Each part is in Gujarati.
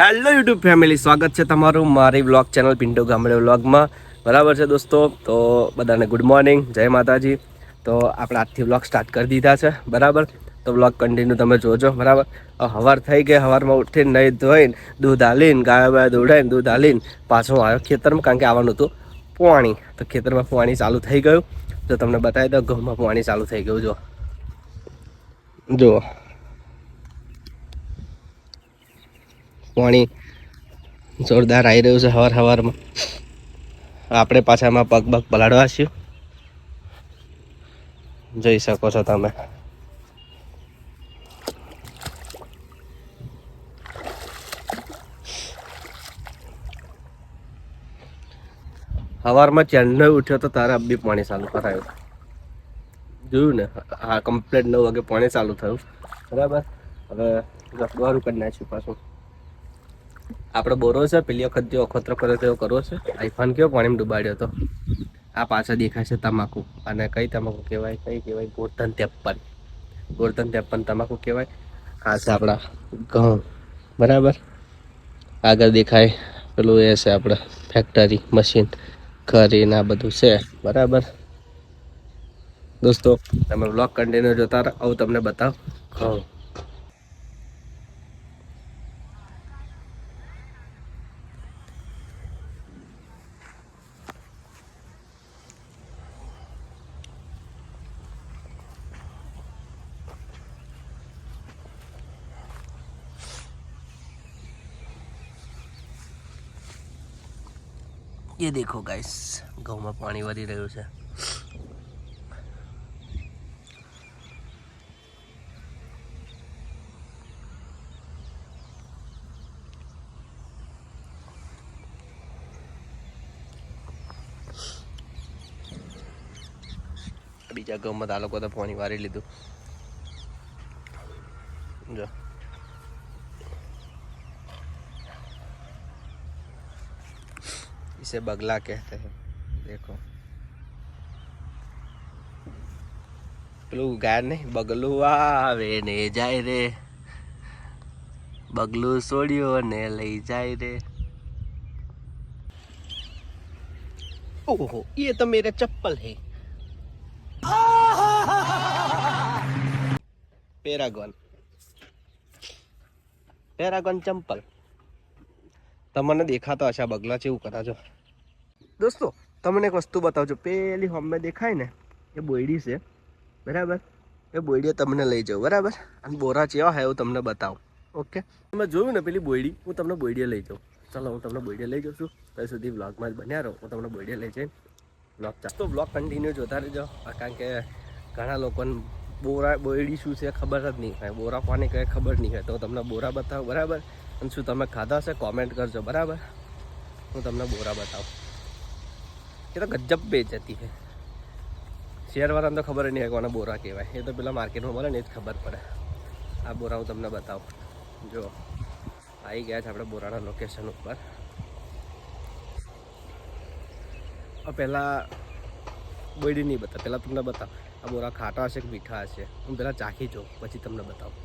હેલો યુટ્યુબ ફેમિલી સ્વાગત છે તમારું મારી વ્લોગ ચેનલ પિન્ટો ગામડે વ્લોગમાં બરાબર છે દોસ્તો? તો બધાને ગુડ મોર્નિંગ જય માતાજી. તો આપણે આજથી વ્લોગ સ્ટાર્ટ કરી દીધા છે, બરાબર? તો વ્લોગ કન્ટિન્યુ તમે જોજો, બરાબર? હવે હવાર થઈ ગઈ, હવારમાં ઉઠીને નહીં ધોઈને દૂધ હાલીને, ગાય બાય દોડાઈને દૂધ હાલીને પાછો આવ્યો ખેતરમાં, કારણ કે આવવાનું હતું પાણી તો ખેતરમાં પાણી ચાલુ થઈ ગયું. તો તમને બતાવી દો ઘઉંમાં પાણી ચાલુ થઈ ગયું જો જુઓ. પાણી જોરદાર આવી રહ્યું છે હવાર હવારમાં. આપણે પાછામાં પગ પગ પલાળવા છીએ. જોઈ શકો છો તમે. સવારમાં ચેન્નઈ ઉઠ્યો તો તારે બી પાણી ચાલુ કરાયું. જોયું ને, હા કમ્પ્લેટ નવ વાગે પાણી ચાલુ થયું. બરાબર? હવે રસવારું કરી નાખ્યું પાછું. આપણે બોરો છે, પેલી વખત જે અખતરો કર્યો તેવો કરવો છે. આઈફોન કેવો પાણીમાં ડુબાડ્યો હતો આ પાછળ દેખાય છે તમાકુ. અને કઈ તમાકુ કહેવાય? કઈ કહેવાય? ગોરધન ત્રેપન ગોરધન ત્રેપન તમાકુ કહેવાય? આ છે આપણા ઘઉં. બરાબર? આગળ દેખાય પેલું એ છે આપણે ફેક્ટરી મશીન કરીને આ બધું છે. બરાબર? દોસ્તો, તમે બ્લોગ કન્ટેનર જોતા રહો. તમને બતાવ. ઘઉં. ये देखो गाइस ઘઉંમાં પાણી વરી રહ્યું છે બીજા ઘઉંમાં તો આ લોકો તો પાણી વારી લીધું જો इसे बगला कहते हैं देखो પેલું ગાય નહીં બગલું આવે ને જાય રે બગલું છોડ્યો ને લઈ જાય રે ओहो ये तो मेरा चप्पल है પેરાગોન પેરાગોન ચંપલ તમને દેખાતા હશે આ બગલા જેવું કરાજો. દોસ્તો, તમને એક વસ્તુ બતાવજો. પેલી હોમે દેખાય ને, એ બોયડી છે. બરાબર? એ બોયડીએ તમને લઈ જાઉં બરાબર? અને બોરા ચેવા હોય એવું તમને બતાવું. ઓકે? તમે જોયું ને પેલી બોયડી? હું તમને બોયડીએ લઈ જાઉં. ચાલો, હું તમને બોયડીએ લઈ જાઉં છું. ત્યાં સુધી બ્લોગમાં જ બન્યા રહો. હું તમને બોયડીએ લઈ જઈને બ્લોગ તો બ્લોગ કન્ટિન્યુ જોતા રહેજો. કારણ કે ઘણા લોકોને બોરા, બોયડી શું છે ખબર જ નહીં હોય. બોરા પાણી કંઈ ખબર નહીં હોય. તો તમને બોરા બતાવું, બરાબર? અને શું તમે ખાધા હશે? કોમેન્ટ કરજો, બરાબર? હું તમને બોરા બતાવું. એ તો ગજબ બેચતી છે. શેરવાળાને તો ખબર નહીં હોય કોને બોરા કહેવાય એ તો પેલા માર્કેટમાં મળે ને એ જ ખબર પડે. આ બોરા હું તમને બતાવું. જો આવી ગયા છે આપણે બોરાના લોકેશન ઉપર. પહેલાં બળી નહીં બતાવ પહેલાં તમને બતાવ. આ બોરા ખાટા હશે કે મીઠા હશે? હું પહેલાં ચાખી જોઉં, પછી તમને બતાવું.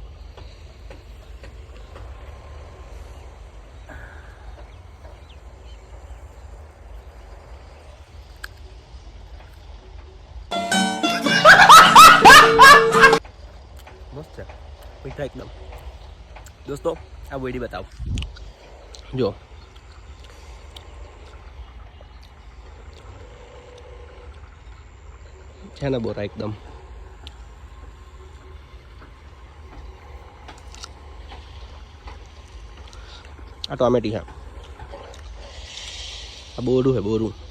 છે મીઠા એકદમ દોસ્તો આ બોયડી બતાવો જો છે ને બોરા એકદમ આ ટોમેટી છે આ બોરું છે બોરું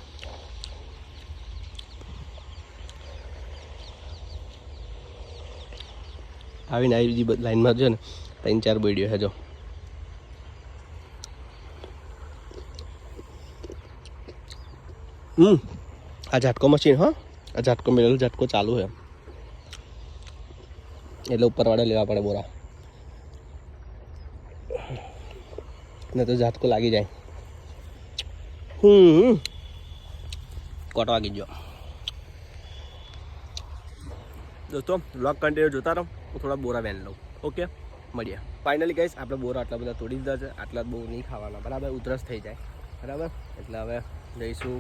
આવીને આવી બીજી લાઈનમાં છે ને, ત્રણ ચાર બેડીઓ હેજો હમ, આ ઝાટકો મશીન, હા. આ ઝાટકો મેળવેલો ઝાટકો ચાલુ છે. એટલે ઉપરવાળા લેવા પડે બોરા. ને તો ઝાટકો લાગી જાય. હમ કોટ વાગી ગયો. દોસ્તો બ્લોગ કન્ટિન્યુ જોતા રહો. હું થોડા બોરા વેન લઉં. ઓકે મળીએ. ફાઇનલી ગઈશ આપણે બોરા આટલા બધા તોડી દીધા છે. આટલા બહુ નહીં ખાવાના. બરાબર? ઉધરસ થઈ જાય. બરાબર? એટલે હવે જઈશું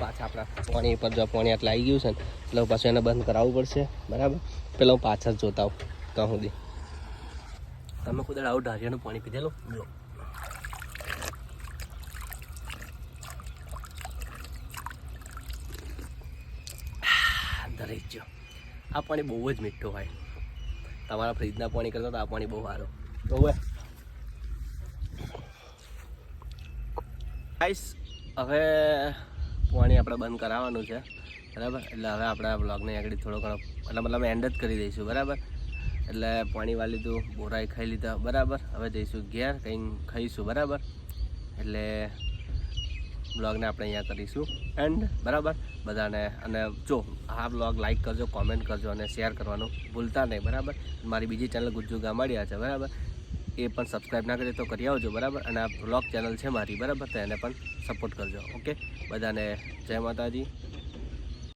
પાછા આપણા પાણી પર જો પાણી આટલા આવી ગયું છે ને, એટલે પાછું એને બંધ કરાવવું પડશે. બરાબર? પેલા હું પાછળ જ જોતા આવું. ત્યાં સુધી. તમે કુદર આવું ઢારિયાનું પાણી પીધેલું? લો દરેક જો આ પાણી બહુ જ મીઠું હોય. તમારા ફ્રીજના પાણી કરતા તો આ પાણી બહુ સારું. બહુ ગાઈસ હવે પાણી આપણે બંધ કરાવવાનું છે. બરાબર? એટલે હવે આપણે આ બ્લોગને આગળ થોડો ઘણો એટલે મતલબ એન્ડ જ કરી દઈશું, બરાબર? એટલે પાણી વાળી લીધું, બોરાઈ ખાઈ લીધા, બરાબર? હવે જઈશું ઘેર, કંઈ ખાઈશું, બરાબર? એટલે બ્લોગને આપણે અહીંયા કરીશું. એન્ડ બરાબર? બધાને, અને જો, આ બ્લોગ લાઇક કરજો કોમેન્ટ કરજો, અને શેર કરવાનું ભૂલતા નહીં, બરાબર? મારી બીજી ચેનલ ગુજ્જુ ગામાડિયા છે, બરાબર? એ પણ સબસ્ક્રાઈબ ના કરી તો કરી આવજો, બરાબર? અને આ બ્લોગ ચેનલ છે મારી, બરાબર? તો એને પણ સપોર્ટ કરજો ઓકે બધાને જય માતાજી.